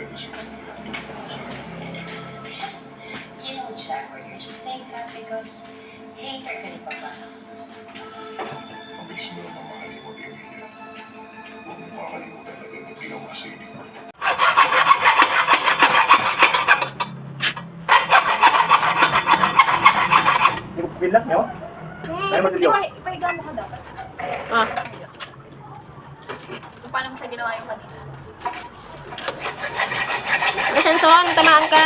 talaga si You know, Jack, you're just saying that because hater ka ni Papa. Mabilis mo naman mamahalin mo, Emilia. Huwag mo makakalimutan na ganun ginawa sa inyo. Bilang nyo? Ay, yun. Ipahiga mo ka dapat. Ah, Kung paano mo siya ginawa yung kanina. Resenson, tamaan ka.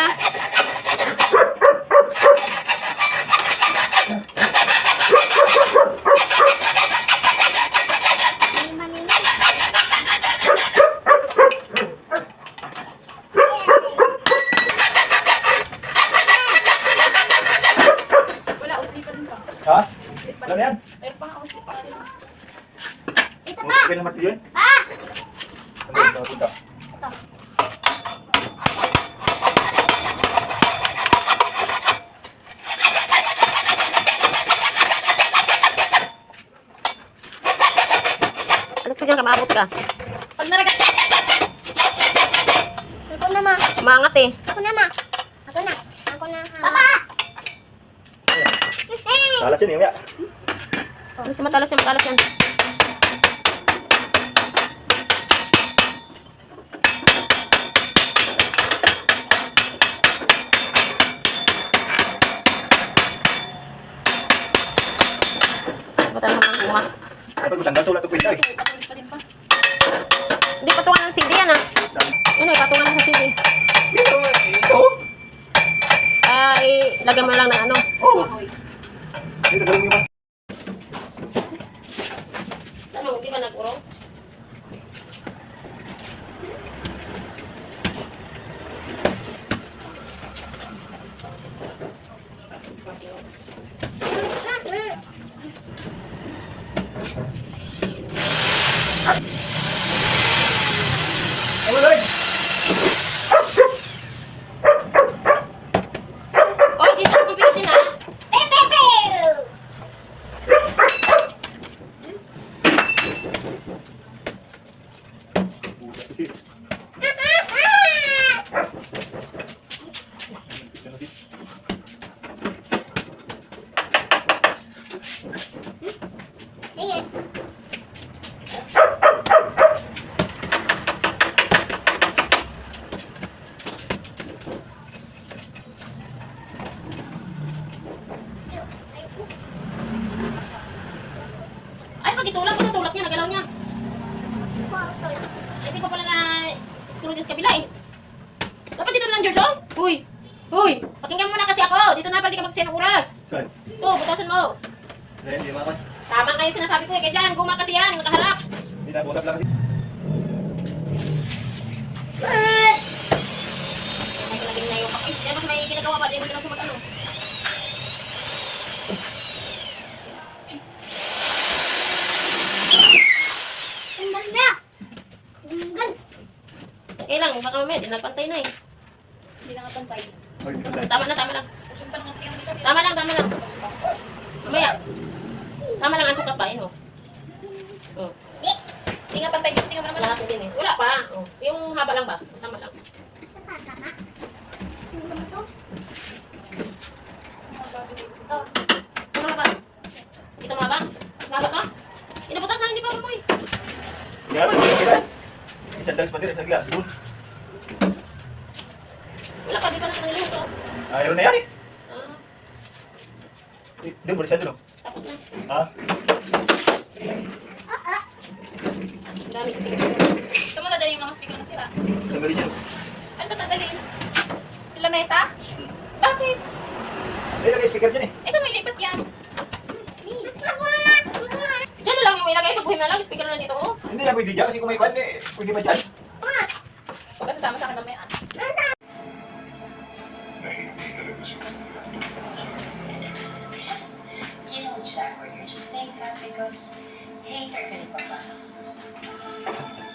Wala, usli pa din pa. Ha? Pa din. yan? Meron pa nga usli pa. Okay naman yun? Ah! Ano yun? Ito. Alas ka dyan ka, maabot ka. Pag naragat... Ako na, ma. Maangat eh. Ako na, ma. Ako na. Ako na, ha. Papa! Talas yun, yung ya. Alas matalas yan, matalas yan. Matalas naman bunga. Dapat matanggal tulad ito pwede eh. Pa. Hindi, patungan ng CD yan ah. Yan eh, patungan sa CD. Ito, ito. Ah, ilagay mo lang ng ano. Oo. Galawin mo yung Ano, di ba nag-urong? Wala eh. Oy, dito ako. Ay, pag itulak mo, natulak niya, nagalaw niya. Ay, di pa pala na dyan sa kabila eh. Dapat dito na lang, George, oh. Uy, uy, pakinggan mo na kasi ako. Dito na, pwede ka magsiyan ng oras. Saan? Ito, butasan mo. Ayan, hindi makan. Tama kayo sinasabi ko eh. Kaya dyan, guma kasi yan, nakaharap. Hindi na, butas lang kasi. Ay, naging na yung. Yan mas may ginagawa pa, di mo ginagawa ano. Ang ganda. Ang ganda. Okay lang, baka mamaya, di nagpantay na eh. Hindi na nga pantay. Hindi pala. Tama na, tama lang. Tama lang, tama lang. Mamaya. Tama lang ang sukat pa, yun oh. Oh, Hindi nga pantay dito. Tingnan mo naman. lahat din eh. Wala pa. Oh, yung haba lang ba? Tama lang. Tama, tama. Ang ganda to. Oh, Saan mga ba? Dito mga ba? Mas haba ka? Inabutas hindi pa mo eh. Yan, hindi kita. Isang dalas pa din, isang. Doon. Wala pa, di pa na sa niluto. Ayaw na yan eh. Ah, Eh, Doon, doon. oh. tapos na. Ha? Ang dami kasi. Gusto mo dadali yung mga speaker na sira? Tanggalin yan. Ano to dadalhin? Yung lamesa? Bakit? Ay, lagay speaker dyan eh. Eh, saan mo ilipat yan? Diyan na lang yung ilagay. Pagbuhin na lang. Speaker na dito. Oh. Hindi na pwede dyan kasi kung may kwan eh. Pwede ba dyan? Huwag ka sasama sa akin mamaya. ah. that because hater ka ni Papa.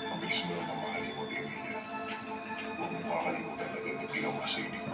Ang gusto mo na mahalin mo, eh, Emilia. Huwag mo makakalimutan na ganito ginawa sa inyo.